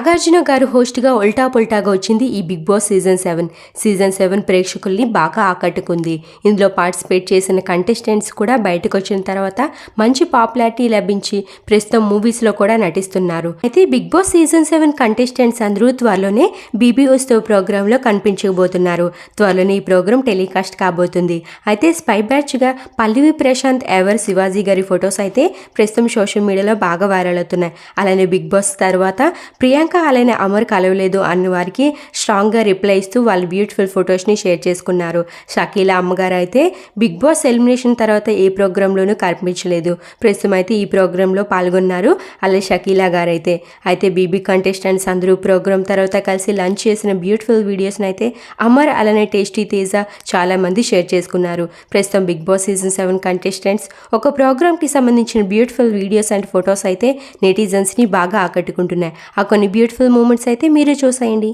నాగార్జున గారు హోస్ట్గా ఉల్టా పుల్టాగా వచ్చింది ఈ Bigg Boss season seven. Season seven ప్రేక్షకుల్ని బాగా ఆకట్టుకుంది. ఇందులో పార్టిసిపేట్ చేసిన కంటెస్టెంట్స్ కూడా బయటకు వచ్చిన తర్వాత మంచి పాపులారిటీ లభించి ప్రస్తుతం మూవీస్లో కూడా నటిస్తున్నారు. అయితే Bigg Boss season seven contestants అందరూ త్వరలోనే బీబీ ప్రోగ్రాంలో కనిపించబోతున్నారు. త్వరలోనే ఈ ప్రోగ్రాం టెలికాస్ట్ కాబోతుంది. అయితే స్పై బ్యాచ్గా పల్లవి ప్రశాంత్ ఎవర్ శివాజీ గారి ఫొటోస్ అయితే ప్రస్తుతం సోషల్ మీడియాలో బాగా వైరల్ అవుతున్నాయి. అలానే బిగ్ బాస్ తర్వాత ప్రియాంక అలానే అమర్ కలవలేదు అన్న వారికి స్ట్రాంగ్గా రిప్లై ఇస్తూ వాళ్ళ బ్యూటిఫుల్ ఫొటోస్ని షేర్ చేసుకున్నారు. షకీలా అమ్మగారు అయితే బిగ్ బాస్ ఎలిమినేషన్ తర్వాత ఏ ప్రోగ్రాంలోనూ కనిపించలేదు. ప్రస్తుతం అయితే ఈ ప్రోగ్రాంలో పాల్గొన్నారు అలా షకీలా గారు అయితే. అయితే బీబీ కంటెస్టెంట్స్ అందరూ ప్రోగ్రామ్ తర్వాత కలిసి లంచ్ చేసిన బ్యూటిఫుల్ వీడియోస్ని అయితే అమర్ అలానే టేస్టీ తేజ చాలా మంది షేర్ చేసుకున్నారు. ప్రస్తుతం Bigg Boss season seven contestants ఒక ప్రోగ్రామ్కి సంబంధించిన బ్యూటిఫుల్ వీడియోస్ అండ్ ఫొటోస్ అయితే నెటిజన్స్ని బాగా ఆకట్టుకుంటున్నాయి. ఆ కొన్ని బ్యూటిఫుల్ మూమెంట్స్ అయితే మీరే చూసేయండి.